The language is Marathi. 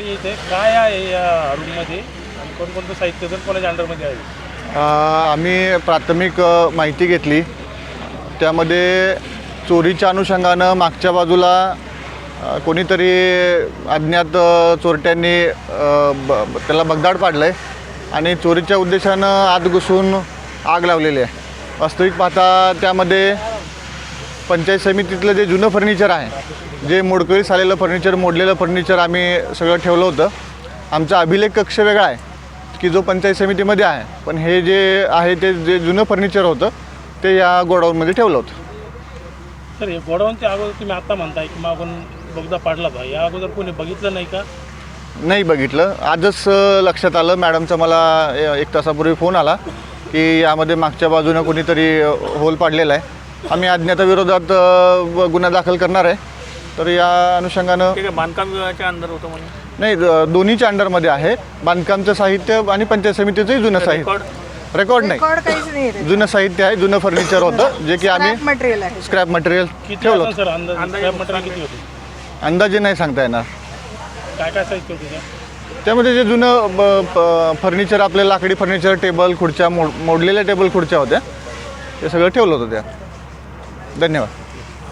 आपली इथे? काय आहे या रूममध्ये? आणि कोणकोणतं साहित्य जर कॉलेज अंडरमध्ये आहे? आम्ही प्राथमिक अ, माहिती घेतली. त्यामध्ये चोरीच्या अनुषंगानं मागच्या बाजूला अ, कोणीतरी अज्ञात अ, चोरट्यांनी अ, ब ब- त्याला बगदाड पाडलं आहे आणि चोरीच्या उद्देशानं आत घुसून आग लावलेली आहे. वास्तविक पाहता त्यामध्ये पंचायत समितीतलं जे जुनं फर्निचर आहे जे मोडकळीस आलेलं फर्निचर मोडलेलं फर्निचर आम्ही सगळं ठेवलं होतं. आमचा अभिलेख कक्ष वेगळा आहे की जो पंचायत समितीमध्ये आहे पण हे जे आहे ते जे जुनं फर्निचर होतं ते या गोडाऊनमध्ये ठेवलं होतं. सर हे गोडाऊनच्या अगोदर तुम्ही आता म्हणताय की मागून बोगदा पाडला बा या अगोदर कोणी बघितलं नाही का? नाही बघितलं. आजच लक्षात आलं. मॅडमचा मला एक तासापूर्वी फोन आला की यामध्ये मागच्या बाजूनं कोणीतरी होल पाडलेला आहे. आम्ही अज्ञाताविरोधात अ, गुन्हा दाखल करणार आहे. तर या अनुषंगानं ठीक आहे बांधकाम विभागाच्या अंदर होतं म्हणून. नाही द- दोन्हीच्या अंडरमध्ये आहे. बांधकामचं साहित्य आणि पंचायत समितीचंही जुनं साहित्य. रेकॉर्ड रेकॉर्ड नाही. रेकॉर्ड काहीच नाही रे जुनं साहित्य आहे जुनं फर्निचर होतं जे की आम्ही मटेरियल आहे स्क्रॅप मटेरियल किती ठेवलं असेल सर? अंदाज अंदाजे स्क्रॅप मटेरियल किती होते? अंदाजे नाही सांगता येणार. काय काय साहित्य होते त्यात? त्यामध्ये जे जुनं ब- प- फर्निचर आपले लाकडी फर्निचर टेबल खुर्च्या मोड मोडलेल्या टेबल खुर्च्या होत्या. ते सगळं ठेवलं होतं त्या. धन्यवाद.